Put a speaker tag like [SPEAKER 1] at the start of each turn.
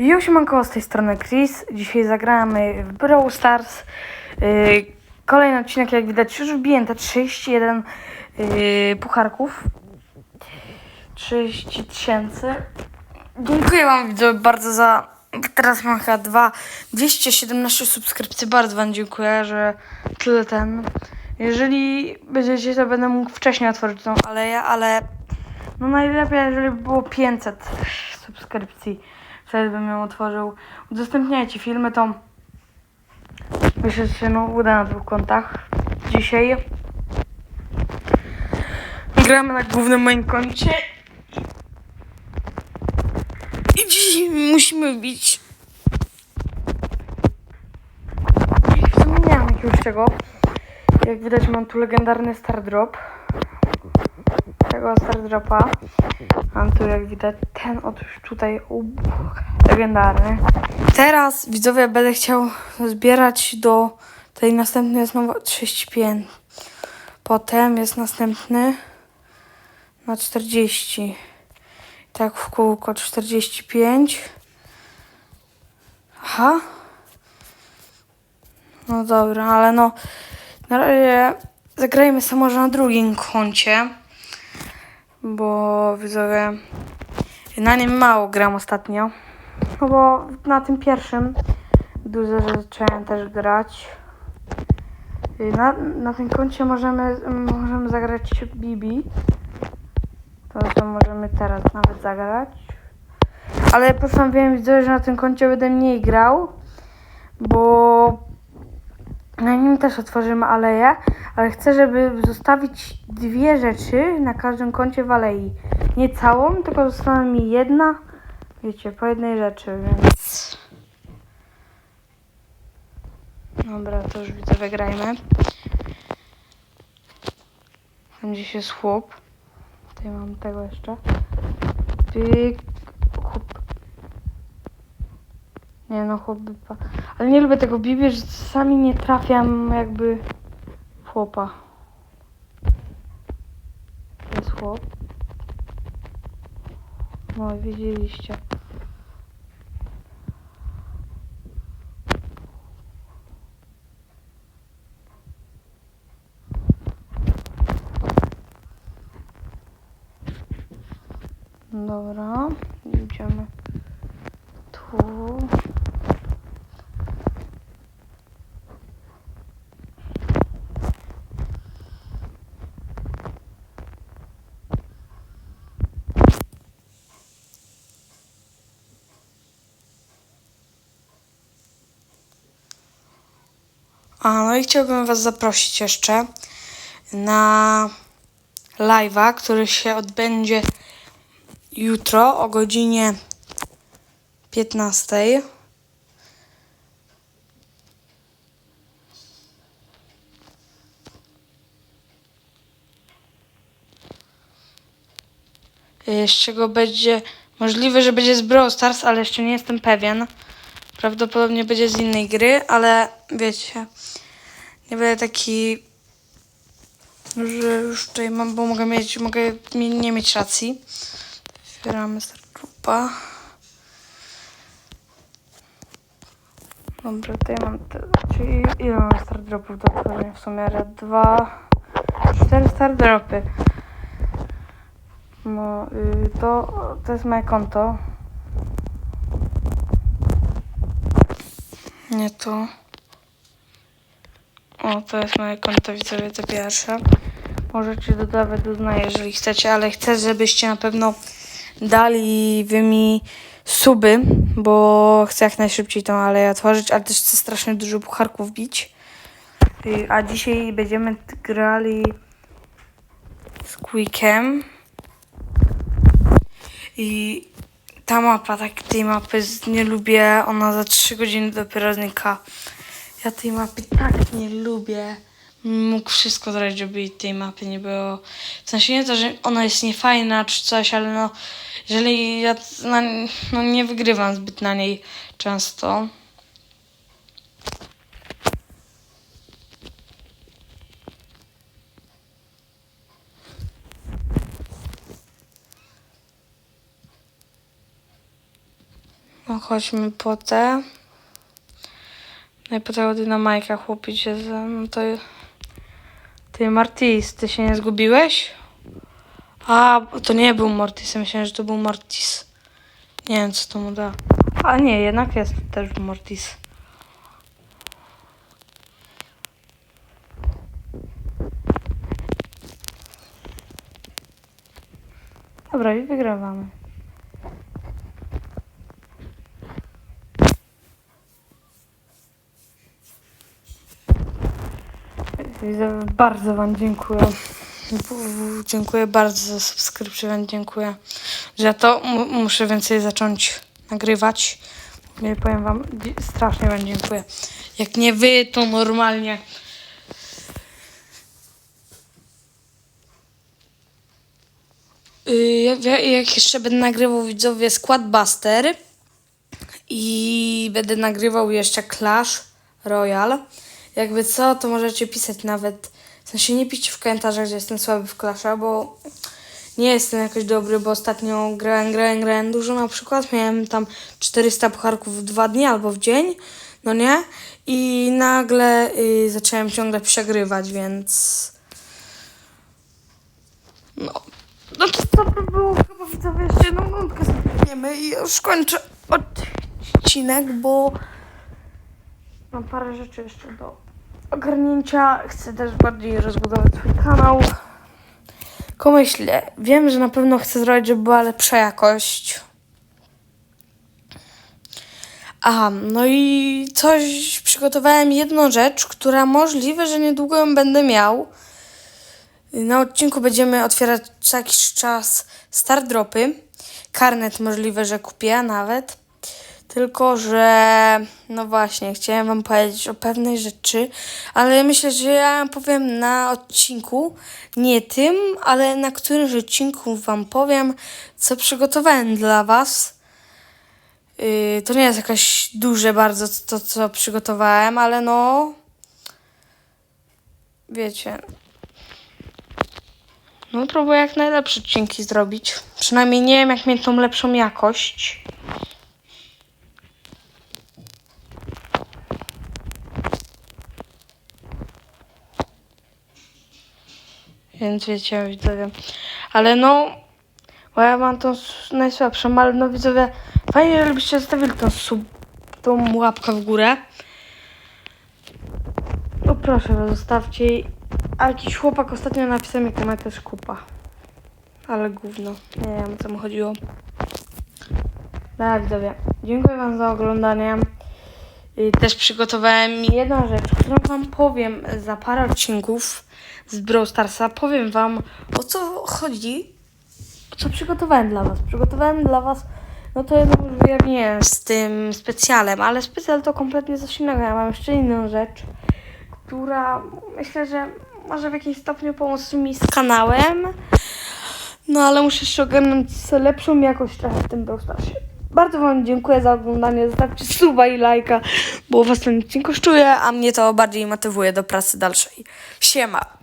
[SPEAKER 1] Jo, siemanko, z tej strony Chris. Dzisiaj zagramy w Brawl Stars. Yy, kolejny odcinek, jak widać, już wbiłem te 31 yy, pucharków. 30 tysięcy. Dziękuję Wam bardzo za... Teraz mam chyba dwa, 217 subskrypcji. Bardzo Wam dziękuję, że tyle ten... Jeżeli będziecie, to będę mógł wcześniej otworzyć tą aleję, ale no najlepiej, jeżeli by było 500 subskrypcji. Wtedy bym ją otworzył. Udostępniajcie filmy, to myślę, że się no, uda na dwóch kontach. Dzisiaj gramy na głównym moim koncie. I dzisiaj musimy bić. I Zapomniałem jakiegoś czego. Jak widać mam tu legendarny Star Drop. Tego Star Dropa. Mam tu jak widać ten otóż tutaj u, legendarny. Teraz widzowie będę chciał zbierać do tej następnej jest nowa 35. Potem jest następny na 40. Tak w kółko 45. Aha. No dobra, ale no na razie zagrajmy sobie może na drugim koncie bo widzowie na nim mało gram ostatnio. No bo na tym pierwszym dużo zacząłem też grać. Na, na tym koncie możemy, możemy zagrać Bibi. To, to możemy teraz nawet zagrać. Ale postanowiłem widzowie, że na tym koncie będę mniej grał, bo na nim też otworzymy aleję, ale chcę, żeby zostawić dwie rzeczy na każdym kącie w alei. Nie całą, tylko została mi jedna, wiecie, po jednej rzeczy, więc... Dobra, to już widzę, wygrajmy. Tam gdzieś jest chłop. Tutaj mam tego jeszcze. Pyk. Chłop. Nie no, chłop wypa. Ale nie lubię tego Bibi, że czasami nie trafiam jakby chłopa. To jest chłop. No widzieliście. Dobra, idziemy tu. A, no i chciałbym Was zaprosić jeszcze na live'a, który się odbędzie jutro o godzinie 15. Y, Z czego będzie możliwe, że będzie z Brawl Stars, ale jeszcze nie jestem pewien. Prawdopodobnie będzie z innej gry, ale wiecie, nie będę taki, że już tutaj mam, bo mogę mieć, mogę nie mieć racji. Otwieramy Startupa. Dobra, tutaj mam, czyli ile mam Star Dropów do w sumie? Raz, dwa, cztery Star Dropy. No, to, to jest moje konto. Nie to. O, to jest moje konto, widzowie, to pierwsze. Możecie dodawać do dna, jeżeli chcecie, ale chcę, żebyście na pewno dali wy mi suby, bo chcę jak najszybciej tą aleję otworzyć, ale też chcę strasznie dużo pucharków bić. A dzisiaj będziemy grali z Quickiem. I ta mapa, tak tej mapy nie lubię, ona za 3 godziny dopiero znika. Ja tej mapy tak nie lubię. Mógł wszystko zrobić, żeby tej mapy nie było. W sensie nie to, że ona jest niefajna czy coś, ale no, jeżeli ja na, no, nie wygrywam zbyt na niej często. No chodźmy po te. Po tego dynamajka chłopicie. No to... Ty Martis, ty się nie zgubiłeś? A, to nie był Mortis, ja myślałem, że to był Mortis. Nie wiem, co to mu da. A nie, jednak jest też Mortis. Dobra, i wygrywamy. Bardzo Wam dziękuję. Dziękuję bardzo za subskrypcję, Wam dziękuję. Że ja to mu- muszę więcej zacząć nagrywać. Nie powiem Wam, strasznie Wam dziękuję. Jak nie Wy, to normalnie. Y, Jak, jak jeszcze będę nagrywał widzowie Squadbuster i będę nagrywał jeszcze Clash Royale. Jakby co, to możecie pisać nawet. W sensie nie piszcie w komentarzach, że jestem słaby w Clasha, bo nie jestem jakoś dobry, bo ostatnio grałem, grałem, grałem dużo na przykład. Miałem tam 400 pucharków w dwa dni albo w dzień, no nie? I nagle y, zacząłem ciągle przegrywać, więc... No, no to to by było chyba widzowie jeszcze jedną rundkę zrobimy i już kończę odcinek, bo mam parę rzeczy jeszcze do ogarnięcia. Chcę też bardziej rozbudować swój kanał. Tylko myślę, wiem, że na pewno chcę zrobić, żeby była lepsza jakość. Aha, no i coś przygotowałem jedną rzecz, która możliwe, że niedługo ją będę miał. Na odcinku będziemy otwierać co jakiś czas star dropy. Karnet możliwe, że kupię nawet. Tylko, że no właśnie, chciałem wam powiedzieć o pewnej rzeczy, ale myślę, że ja powiem na odcinku, nie tym, ale na którymś odcinku wam powiem, co przygotowałem dla was. Yy, to nie jest jakaś duże bardzo to, co przygotowałem, ale no... Wiecie, no próbuję jak najlepsze odcinki zrobić. Przynajmniej nie wiem jak mieć tą lepszą jakość. Więc wiecie, widzowie. Ale no, bo ja mam tą najsłabszą, ale no widzowie, fajnie, żebyście zostawili tą sub, tą łapkę w górę. No proszę, zostawcie. A jakiś chłopak ostatnio napisał mi komentarz kupa. Ale gówno. Nie wiem, o co mu chodziło. Dobra, widzowie. Dziękuję wam za oglądanie. I też przygotowałem jedną rzecz, którą wam powiem za parę odcinków z Brawl Starsa. Powiem wam, o co chodzi, co przygotowałem dla was. Przygotowałem dla was, no to jedno już wyjawiłem z tym specjalem, ale specjal to kompletnie coś innego. Ja mam jeszcze inną rzecz, która myślę, że może w jakimś stopniu pomóc mi z kanałem. No ale muszę jeszcze ogarnąć lepszą jakość trochę w tym Brawl Starsie. Bardzo Wam dziękuję za oglądanie. Zostawcie suba i lajka, bo Was nic nie kosztuje, a mnie to bardziej motywuje do pracy dalszej. Siema!